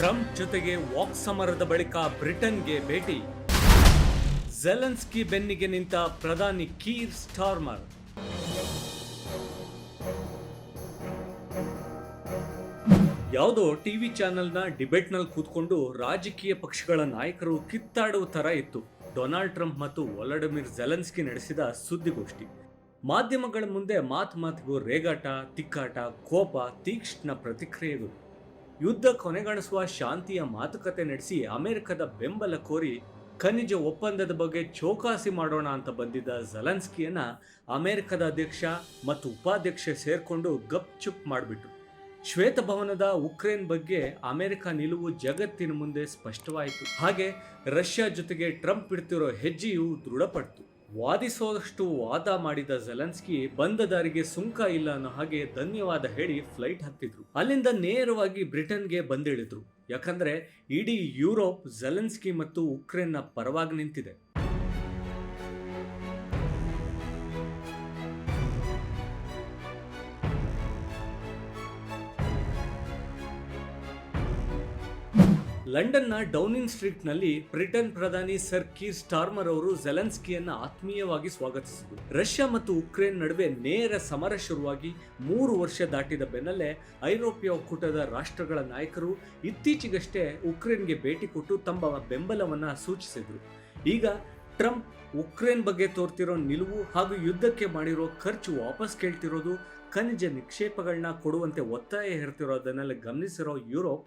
Trump ಜೊತೆಗೆ walk ಸಮರದ ಬಳಿಕ ಬ್ರಿಟನ್ಗೆ ಭೇಟಿ. ಜೆಲೆನ್ಸ್ಕಿ ಬೆನ್ನಿಗೆ ನಿಂತ ಪ್ರಧಾನಿ ಕೀರ್ ಸ್ಟಾರ್ಮರ್. ಯಾವುದೋ ಟಿವಿ ಚಾನೆಲ್ನ ಡಿಬೇಟ್ನಲ್ಲಿ ಕೂತ್ಕೊಂಡು ರಾಜಕೀಯ ಪಕ್ಷಗಳ ನಾಯಕರು ಕಿತ್ತಾಡುವ ತರ ಇತ್ತು. ಡೊನಾಲ್ಡ್ ಟ್ರಂಪ್ ಮತ್ತು ವೊಲಡಿಮಿರ್ ಜೆಲೆನ್ಸ್ಕಿ ನಡೆಸಿದ ಸುದ್ದಿಗೋಷ್ಠಿ. ಮಾಧ್ಯಮಗಳ ಮುಂದೆ ಮಾತು ಮಾತಿಗೂ ರೇಗಾಟ, ತಿಕ್ಕಾಟ, ಕೋಪ, ತೀಕ್ಷ್ಣ ಪ್ರತಿಕ್ರಿಯೆಗಳು. ಯುದ್ಧ ಕೊನೆಗಾಣಿಸುವ ಶಾಂತಿಯ ಮಾತುಕತೆ ನಡೆಸಿ ಅಮೆರಿಕದ ಬೆಂಬಲ ಕೋರಿ ಖನಿಜ ಒಪ್ಪಂದದ ಬಗ್ಗೆ ಚೌಕಾಸಿ ಮಾಡೋಣ ಅಂತ ಬಂದಿದ್ದ ಝಲನ್ಸ್ಕಿಯನ್ನ ಅಮೆರಿಕದ ಅಧ್ಯಕ್ಷ ಮತ್ತು ಉಪಾಧ್ಯಕ್ಷ ಸೇರಿಕೊಂಡು ಗಪ್ ಚುಪ್ ಮಾಡಿಬಿಟ್ರು. ಶ್ವೇತಭವನದ ಉಕ್ರೇನ್ ಬಗ್ಗೆ ಅಮೆರಿಕ ನಿಲುವು ಜಗತ್ತಿನ ಮುಂದೆ ಸ್ಪಷ್ಟವಾಯಿತು. ಹಾಗೆ ರಷ್ಯಾ ಜೊತೆಗೆ ಟ್ರಂಪ್ ಇಡ್ತಿರೋ ಹೆಜ್ಜೆಯು ದೃಢಪಡ್ತು. ವಾದಿಸೋದಷ್ಟು ವಾದ ಮಾಡಿದ ಜೆಲೆನ್ಸ್ಕಿ ಬಂದ ದಾರಿಗೆ ಸುಂಕ ಇಲ್ಲ ಅನ್ನೋ ಹಾಗೆ ಧನ್ಯವಾದ ಹೇಳಿ ಫ್ಲೈಟ್ ಹತ್ತಿದ್ರು. ಅಲ್ಲಿಂದ ನೇರವಾಗಿ ಬ್ರಿಟನ್ಗೆ ಬಂದಿಳಿದ್ರು. ಯಾಕಂದ್ರೆ ಇಡೀ ಯುರೋಪ್ ಜೆಲೆನ್ಸ್ಕಿ ಮತ್ತು ಉಕ್ರೇನ್ನ ಪರವಾಗಿ ನಿಂತಿದೆ. ಲಂಡನ್ನ ಡೌನಿಂಗ್ ಸ್ಟ್ರೀಟ್ನಲ್ಲಿ ಬ್ರಿಟನ್ ಪ್ರಧಾನಿ ಸರ್ ಕೀರ್ ಸ್ಟಾರ್ಮರ್ ಅವರು ಜೆಲೆನ್ಸ್ಕಿಯನ್ನ ಆತ್ಮೀಯವಾಗಿ ಸ್ವಾಗತಿಸಿದರು. ರಷ್ಯಾ ಮತ್ತು ಉಕ್ರೇನ್ ನಡುವೆ ನೇರ ಸಮರ ಶುರುವಾಗಿ ಮೂರು ವರ್ಷ ದಾಟಿದ ಬೆನ್ನಲ್ಲೇ ಐರೋಪ್ಯ ಒಕ್ಕೂಟದ ರಾಷ್ಟ್ರಗಳ ನಾಯಕರು ಇತ್ತೀಚೆಗಷ್ಟೇ ಉಕ್ರೇನ್ಗೆ ಭೇಟಿ ಕೊಟ್ಟು ತಮ್ಮ ಬೆಂಬಲವನ್ನ ಸೂಚಿಸಿದರು. ಈಗ ಟ್ರಂಪ್ ಉಕ್ರೇನ್ ಬಗ್ಗೆ ತೋರ್ತಿರೋ ನಿಲುವು ಹಾಗೂ ಯುದ್ಧಕ್ಕೆ ಮಾಡಿರೋ ಖರ್ಚು ವಾಪಸ್ ಕೇಳ್ತಿರೋದು, ಖನಿಜ ನಿಕ್ಷೇಪಗಳನ್ನ ಕೊಡುವಂತೆ ಒತ್ತಾಯ ಹೇರ್ತಿರೋದನ್ನೆಲ್ಲ ಗಮನಿಸಿರೋ ಯುರೋಪ್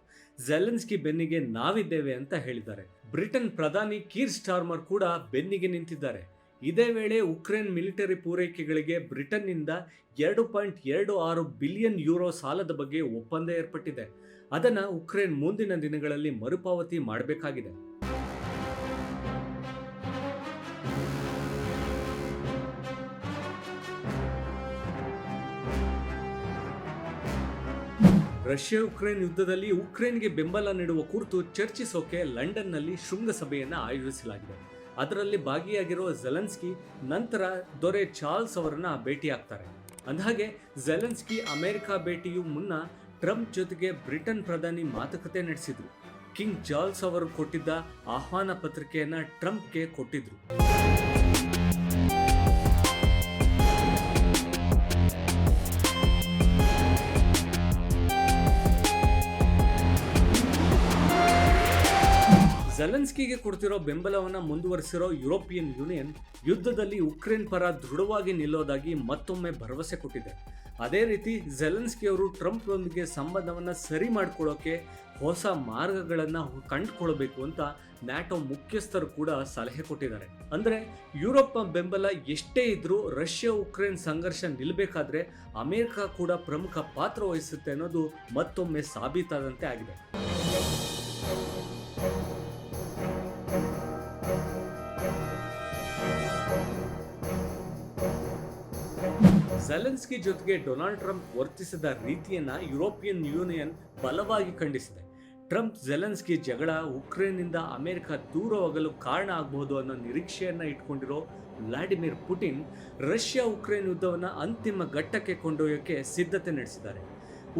ಜೆಲೆನ್ಸ್ಕಿ ಬೆನ್ನಿಗೆ ನಾವಿದ್ದೇವೆ ಅಂತ ಹೇಳಿದ್ದಾರೆ. ಬ್ರಿಟನ್ ಪ್ರಧಾನಿ ಕೀರ್ ಸ್ಟಾರ್ಮರ್ ಕೂಡ ಬೆನ್ನಿಗೆ ನಿಂತಿದ್ದಾರೆ. ಇದೇ ವೇಳೆ ಉಕ್ರೇನ್ ಮಿಲಿಟರಿ ಪೂರೈಕೆಗಳಿಗೆ ಬ್ರಿಟನ್ನಿಂದ ಎರಡು ಪಾಯಿಂಟ್ ಎರಡು ಆರು ಬಿಲಿಯನ್ ಯೂರೋ ಸಾಲದ ಬಗ್ಗೆ ಒಪ್ಪಂದ ಏರ್ಪಟ್ಟಿದೆ. ಅದನ್ನು ಉಕ್ರೇನ್ ಮುಂದಿನ ದಿನಗಳಲ್ಲಿ ಮರುಪಾವತಿ ಮಾಡಬೇಕಾಗಿದೆ. ರಷ್ಯಾ ಉಕ್ರೇನ್ ಯುದ್ಧದಲ್ಲಿ ಉಕ್ರೇನ್ಗೆ ಬೆಂಬಲ ನೀಡುವ ಕುರಿತು ಚರ್ಚಿಸೋಕೆ ಲಂಡನ್ನಲ್ಲಿ ಶೃಂಗಸಭೆಯನ್ನು ಆಯೋಜಿಸಲಾಗಿದೆ. ಅದರಲ್ಲಿ ಭಾಗಿಯಾಗಿರುವ ಝೆಲೆನ್ಸ್ಕಿ ನಂತರ ದೊರೆ ಚಾರ್ಲ್ಸ್ ಅವರನ್ನ ಭೇಟಿಯಾಗ್ತಾರೆ. ಅಂದಹಾಗೆ, ಝೆಲೆನ್ಸ್ಕಿ ಅಮೆರಿಕ ಭೇಟಿಯು ಮುನ್ನ ಟ್ರಂಪ್ ಜೊತೆಗೆ ಬ್ರಿಟನ್ ಪ್ರಧಾನಿ ಮಾತುಕತೆ ನಡೆಸಿದ್ರು. ಕಿಂಗ್ ಚಾರ್ಲ್ಸ್ ಅವರು ಕೊಟ್ಟಿದ್ದ ಆಹ್ವಾನ ಪತ್ರಿಕೆಯನ್ನು ಟ್ರಂಪ್ಗೆ ಕೊಟ್ಟಿದ್ರು. ಜೆಲೆನ್ಸ್ಕಿಗೆ ಕೊಡ್ತಿರೋ ಬೆಂಬಲವನ್ನು ಮುಂದುವರಿಸಿರೋ ಯುರೋಪಿಯನ್ ಯೂನಿಯನ್ ಯುದ್ಧದಲ್ಲಿ ಉಕ್ರೇನ್ ಪರ ದೃಢವಾಗಿ ನಿಲ್ಲೋದಾಗಿ ಮತ್ತೊಮ್ಮೆ ಭರವಸೆ ಕೊಟ್ಟಿದೆ. ಅದೇ ರೀತಿ ಜೆಲೆನ್ಸ್ಕಿ ಅವರು ಟ್ರಂಪ್ನೊಂದಿಗೆ ಸಂಬಂಧವನ್ನು ಸರಿ ಮಾಡಿಕೊಳ್ಳೋಕೆ ಹೊಸ ಮಾರ್ಗಗಳನ್ನು ಕಂಡುಕೊಳ್ಬೇಕು ಅಂತ ನ್ಯಾಟೋ ಮುಖ್ಯಸ್ಥರು ಕೂಡ ಸಲಹೆ ಕೊಟ್ಟಿದ್ದಾರೆ. ಅಂದರೆ ಯುರೋಪ್ನ ಬೆಂಬಲ ಎಷ್ಟೇ ಇದ್ದರೂ ರಷ್ಯಾ ಉಕ್ರೇನ್ ಸಂಘರ್ಷ ನಿಲ್ಲಬೇಕಾದ್ರೆ ಅಮೆರಿಕ ಕೂಡ ಪ್ರಮುಖ ಪಾತ್ರ ವಹಿಸುತ್ತೆ ಅನ್ನೋದು ಮತ್ತೊಮ್ಮೆ ಸಾಬೀತಾದಂತೆ ಆಗಿದೆ. ಜೆಲೆನ್ಸ್ಕಿ ಜೊತೆಗೆ ಡೊನಾಲ್ಡ್ ಟ್ರಂಪ್ ವರ್ತಿಸಿದ ರೀತಿಯನ್ನ ಯುರೋಪಿಯನ್ ಯೂನಿಯನ್ ಬಲವಾಗಿ ಖಂಡಿಸಿದೆ. ಟ್ರಂಪ್ ಜೆಲೆನ್ಸ್ಕಿ ಜಗಳ ಉಕ್ರೇನ್ನಿಂದ ಅಮೆರಿಕ ದೂರ ಹೋಗಲು ಕಾರಣ ಆಗಬಹುದು ಅನ್ನೋ ನಿರೀಕ್ಷೆಯನ್ನ ಇಟ್ಕೊಂಡಿರೋ ವ್ಲಾಡಿಮಿರ್ ಪುಟಿನ್ ರಷ್ಯಾ ಉಕ್ರೇನ್ ಯುದ್ಧವನ್ನ ಅಂತಿಮ ಘಟ್ಟಕ್ಕೆ ಕೊಂಡೊಯ್ಯೋಕೆ ಸಿದ್ಧತೆ ನಡೆಸಿದ್ದಾರೆ.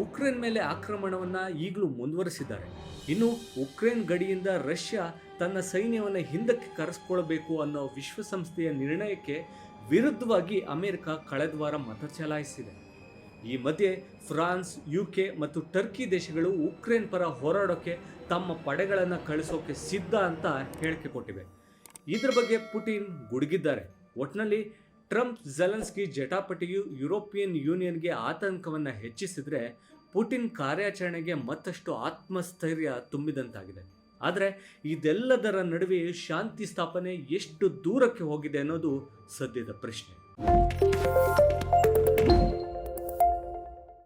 ಉಕ್ರೇನ್ ಮೇಲೆ ಆಕ್ರಮಣವನ್ನ ಈಗಲೂ ಮುಂದುವರಿಸಿದ್ದಾರೆ. ಇನ್ನು ಉಕ್ರೇನ್ ಗಡಿಯಿಂದ ರಷ್ಯಾ ತನ್ನ ಸೈನ್ಯವನ್ನು ಹಿಂದಕ್ಕೆ ಕರೆಸ್ಕೊಳ್ಬೇಕು ಅನ್ನೋ ವಿಶ್ವಸಂಸ್ಥೆಯ ನಿರ್ಣಯಕ್ಕೆ ವಿರುದ್ಧವಾಗಿ ಅಮೆರಿಕ ಕಳೆದ ವಾರ ಮತ ಚಲಾಯಿಸಿದೆ. ಈ ಮಧ್ಯೆ ಫ್ರಾನ್ಸ್, ಯುಕೆ ಮತ್ತು ಟರ್ಕಿ ದೇಶಗಳು ಉಕ್ರೇನ್ ಪರ ಹೋರಾಡೋಕೆ ತಮ್ಮ ಪಡೆಗಳನ್ನು ಕಳಿಸೋಕೆ ಸಿದ್ಧ ಅಂತ ಹೇಳಿಕೆ ಕೊಟ್ಟಿವೆ. ಇದರ ಬಗ್ಗೆ ಪುಟಿನ್ ಗುಡುಗಿದ್ದಾರೆ. ಒಟ್ನಲ್ಲಿ ಟ್ರಂಪ್, ಜೆಲೆನ್ಸ್ಕಿ ಜಟಾಪಟಿಯು ಯುರೋಪಿಯನ್ ಯೂನಿಯನ್ಗೆ ಆತಂಕವನ್ನು ಹೆಚ್ಚಿಸಿದರೆ ಪುಟಿನ್ ಕಾರ್ಯಾಚರಣೆಗೆ ಮತ್ತಷ್ಟು ಆತ್ಮಸ್ಥೈರ್ಯ ತುಂಬಿದಂತಾಗಿದೆ. ಆದರೆ ಇದೆಲ್ಲದರ ನಡುವೆ ಶಾಂತಿ ಸ್ಥಾಪನೆ ಎಷ್ಟು ದೂರಕ್ಕೆ ಹೋಗಿದೆ ಅನ್ನೋದು ಸದ್ಯದ ಪ್ರಶ್ನೆ.